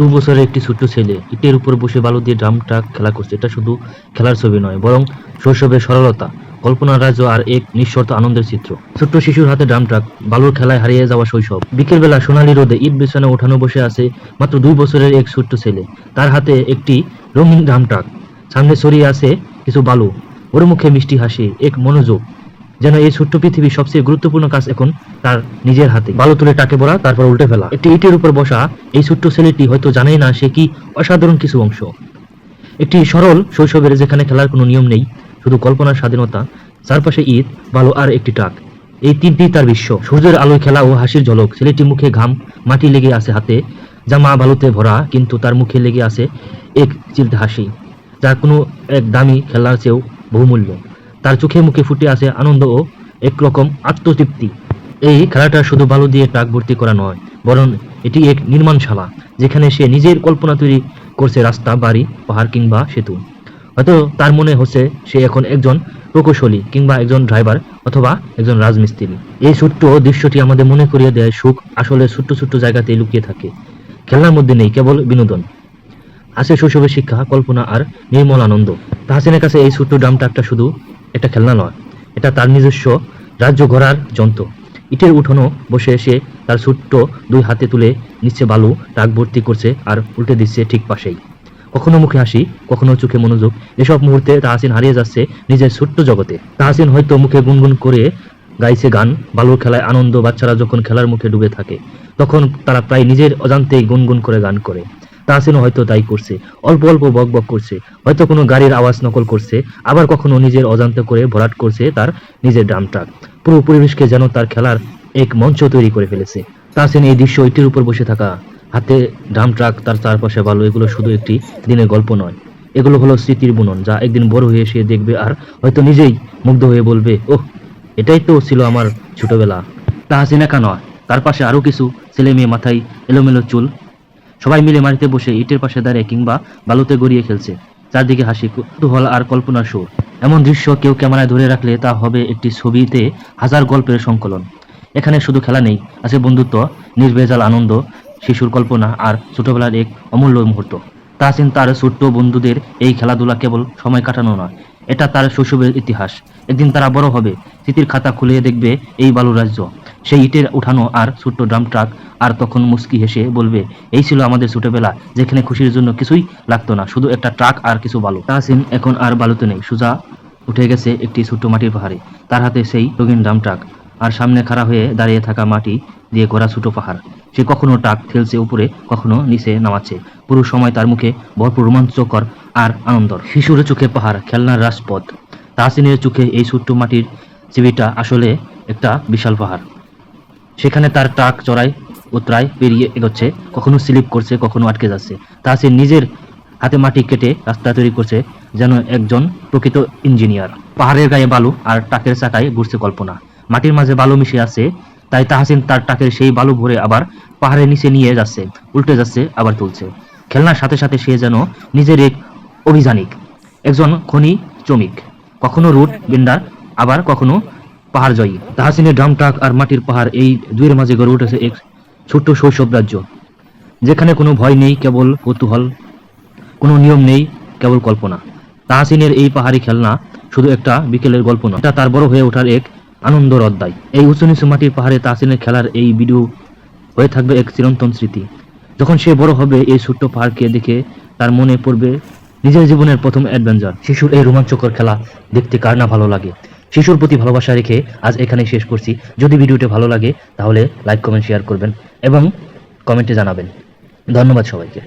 দু বছরের একটি ছোট্ট ছেলে। ইটের উপর বসে বালু দিয়ে ড্রাম ট্রাক খেলা করছে। এটা শুধু খেলার ছবি নয়, বরং শৈশবের সরলতা, কল্পনার রাজ্য আর এক নিঃশর্ত আনন্দের চিত্র। ছোট্ট শিশুর হাতে ড্রাম ট্রাক, বালুর খেলায় হারিয়ে যাওয়া শৈশব। বিকেলবেলা সোনালী রোদে ইট বিছানে ওঠানো বসে আছে মাত্র দুই বছরের এক ছোট্ট ছেলে। তার হাতে একটি রঙিন ড্রাম ট্রাক। সামনে ছড়িয়ে আছে কিছু বালু। ওর মুখে মিষ্টি হাসি, এক মনোযোগ। যেন এই ছোট্ট পৃথিবীর সবচেয়ে গুরুত্বপূর্ণ কাজ এখন তার নিজের হাতে। বালু তুলে টাকে ভরা তারপর উল্টে ফেলা। একটি ইটের উপর বসা এই ছোট্ট ছেলেটি হয়তো জানেই না সে কি অসাধারণ কিছু অংশ। একটি সরল শৈশবের যেখানে খেলার কোনো নিয়ম নেই, শুধু কল্পনার স্বাধীনতা, চারপাশে ঈদ বালু আর একটি টাক। এই তিনটি তার বিশ্ব। সূর্যের আলোয় খেলা ও হাসির ঝলক। ছেলেটি মুখে ঘাম, মাটি লেগে আছে হাতে জামা বালুতে ভরা, কিন্তু তার মুখে লেগে আছে এক চিলতে হাসি যার কোনো এক দামি খেলার চেয়েও বহুমূল্য। তার চোখে মুখে ফুটে আছে আনন্দ ও একরকম আত্মতৃপ্তি। এই খেলাটা শুধু বালু দিয়ে ট্রাক ভর্তি করা নয়, বরং এটি এক নির্মাণশালা, যেখানে সে নিজের কল্পনা তৈরি করছে রাস্তা, বাড়ি, পাহাড় কিংবা সেতু। হয়তো তার মনে হচ্ছে সে এখন একজন প্রকৌশলী কিংবা একজন ড্রাইভার অথবা একজন রাজমিস্ত্রি। এই ছোট্ট দৃশ্যটি আমাদের মনে করিয়ে দেয় সুখ, আসলে ছোট্ট ছোট্ট জায়গাতেই লুকিয়ে থাকে। খেলনার মধ্যে নেই, কেবল বিনোদন। আছে শৈশবের শিক্ষা, কল্পনা আর নির্মল আনন্দ। তাহসিনের কাছে এই ছোট্ট ড্রাম একটা শুধু একটা খেলনা নয়, এটা তার নিজস্ব রাজ্য গড়ার যন্ত্র। ইটের উঠোনো বসে এসে তার ছোট্ট দুই হাতে তুলে নিচ্ছে বালু ট্রাক ভর্তি করছে আর উল্টে দিচ্ছে ঠিক পাশেই। কখনো মুখে হাসি, কখনো চোখে মনোযোগ, এসব মুহূর্তে তাহসিন হারিয়ে যাচ্ছে নিজের ছোট্ট জগতে। তাহসিন হয়তো মুখে গুনগুন করে গাইছে গান, বালুর খেলায় আনন্দ, বাচ্চারা যখন খেলার মুখে ডুবে থাকে, তখন তারা প্রায় নিজের অজান্তেই গুনগুন করে গান করে। তাহসিনও হয়তো তাই করছে, অল্প অল্প বক বক করছে, হয়তো কোনো গাড়ির আওয়াজ নকল করছে, আবার কখনো নিজের অজান্তে করে ভরাট করছে তার নিজের ড্রাম ট্রাক পুরো পরিবেশকে যেন তার খেলার এক মঞ্চ তৈরি করে ফেলেছে। তাহসিন এই দৃশ্য ইটির উপর বসে থাকা, হাতে ড্রাম ট্রাক, তার চারপাশে ভালো এগুলো শুধু একটি দিনের গল্প নয়। এগুলো হলো স্মৃতির বুনন, যা একদিন বড় হয়ে সে দেখবে আর হয়তো নিজেই মুগ্ধ হয়ে বলবে, ওহ, এটাই তো ছিল আমার ছোটবেলা। তাহসিন একা নয় তার পাশে আরও কিছু ছেলে মেয়ে মাথায় এলোমেলো চুল সবাই মিলে মাটিতে বসে ইটের পাশে দাঁড়িয়ে কিংবা বালুতে গড়িয়ে খেলছে। চারদিকে হাসি, কুতূহল আর কল্পনার সুর। এমন দৃশ্য কেউ ক্যামেরায় ধরে রাখলে তা হবে একটি ছবিতে হাজার গল্পের সংকলন। এখানে শুধু খেলা নেই, আছে বন্ধুত্ব, নির্ভেজাল আনন্দ, শিশুর কল্পনা আর ছোটবেলার এক অমূল্য মুহূর্ত। তাহসিন তার ছোট্ট বন্ধুদের এই খেলাধুলা কেবল সময় কাটানো নয়, এটা তার শৈশবের ইতিহাস। একদিন তারা বড় হবে, স্মৃতির খাতা খুলে দেখবে এই বালু রাজ্য সেই ইটের উঠানো আর ছোট্ট ড্রাম ট্রাক আর তখন মুস্কি হেসে বলবে, এই ছিল আমাদের ছোটবেলা, যেখানে খুশির জন্য কিছুই লাগতো না, শুধু একটা ট্রাক আর কিছু বালু। তাহসিন এখন আর বালুতে নেই, সুজা উঠে গেছে একটি ছোট্ট মাটির পাহাড়ে, তার হাতে সেই রঙিন ড্রাম ট্রাক আর সামনে খাড়া হয়ে দাঁড়িয়ে থাকা মাটি দিয়ে গড়া ছোট পাহাড়। সে কখনো টাক ঠেলছে উপরে, কখনো নিচে নামাচ্ছে। পুরো সময় তার মুখে ভরপুর রোমাঞ্চকর আর আনন্দর। শিশুর চোখে পাহাড়, খেলনার রাজপথ। তাহসিনের চোখে এই ছোট্ট মাটির চিবিটা আসলে একটা বিশাল পাহাড়। সেখানে তার ট্রাক চড়াই উতরায়, পেরিয়ে এগোচ্ছে, কখনো স্লিপ করছে, কখনো আটকে যাচ্ছে। তাহসিন নিজের হাতে মাটি কেটে রাস্তা তৈরি করছে, যেন একজন প্রকৃত ইঞ্জিনিয়ার। পাহাড়ের গায়ে বালু আর টাকের চাকায় ঘুরছে কল্পনা। মাটির মাঝে বালু মিশে আছে, তাই তাহাসিন তার টাকের সেই বালু ভরে আবার পাহাড়ের নিচে নিয়ে যাচ্ছে, উল্টে যাচ্ছে, আবার তুলছে। খেলনার সাথে সাথে সে যেন নিজের এক অভিযানিক, একজন খনি শ্রমিক। কখনো রুট বিন্ডার, আবার কখনো পাহাড় জয়ী। তাহাসিনের ড্রাম ট্রাক আর মাটির পাহাড় এই দুয়ের মাঝে গড়ে উঠেছে এক ছোট্ট শৈশব রাজ্য, যেখানে কোনো ভয় নেই, কেবল কৌতূহল, কোনো নিয়ম নেই, কেবল কল্পনা। তাহাসিনের এই পাহাড়ি খেলনা শুধু একটা বিকেলের গল্প নয়, এটা তার বড় হয়ে ওঠার এক আনন্দর অধ্যায় এই উঁচু নিচু মাটির পাহাড়ে তাহসিনের খেলার এই ভিডিও হয়ে থাকবে এক চিরন্তন স্মৃতি। যখন সে বড় হবে, এই ছোট্ট পাহাড়কে দেখে তার মনে পড়বে নিজের জীবনের প্রথম অ্যাডভেঞ্চার। শিশুর এই রোমাঞ্চকর খেলা দেখতে কার না ভালো লাগে। শিশুর প্রতি ভালোবাসা রেখে আজ এখানেই শেষ করছি। যদি ভিডিওটি ভালো লাগে, তাহলে লাইক, কমেন্ট শেয়ার করবেন এবং কমেন্টে জানাবেন। ধন্যবাদ সবাইকে।